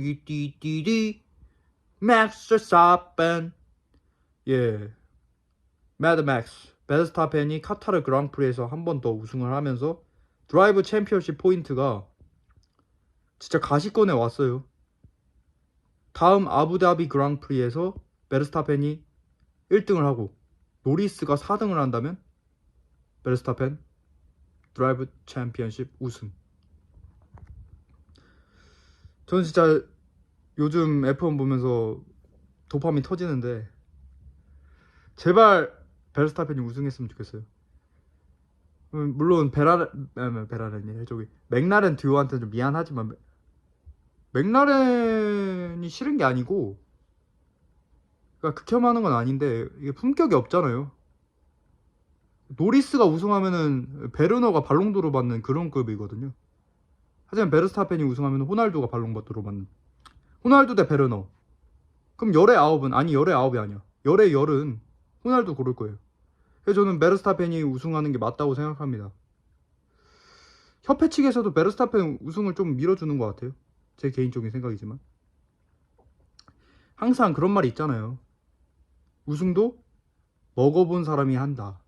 띠디디디 맥스 사펜 예 매드맥스 베르스타펜이 카타르 그랑프리에서 한 번 더 우승을 하면서 드라이브 챔피언십 포인트가 진짜 가시권에 왔어요. 다음 아부다비 그랑프리에서 베르스타펜이 1등을 하고 노리스가 4등을 한다면 베르스타펜 드라이브 챔피언십 우승. 저는 진짜 요즘 F1 보면서 도파민 터지는데 제발 베르스타펜이 우승했으면 좋겠어요. 음, 물론 베라 아, 베라렌이 저기 맥라렌 듀오한테 좀 미안하지만 맥- 맥라렌이 싫은 게 아니고 그러니까 극혐하는 건 아닌데 이게 품격이 없잖아요. 노리스가 우승하면은 베르너가 발롱도로 받는 그런 급이거든요. 하지만 베르스타펜이 우승하면 호날두가 발롱도로 받는. 호날두 대 베르너. 그럼 열의 아홉은 아니 열의 아홉이 아니야. 열의 열은 호날두 고를 거예요. 그래서 저는 베르스타펜이 우승하는 게 맞다고 생각합니다. 협회 측에서도 베르스타펜 우승을 좀 밀어주는 것 같아요. 제 개인적인 생각이지만. 항상 그런 말이 있잖아요. 우승도 먹어본 사람이 한다.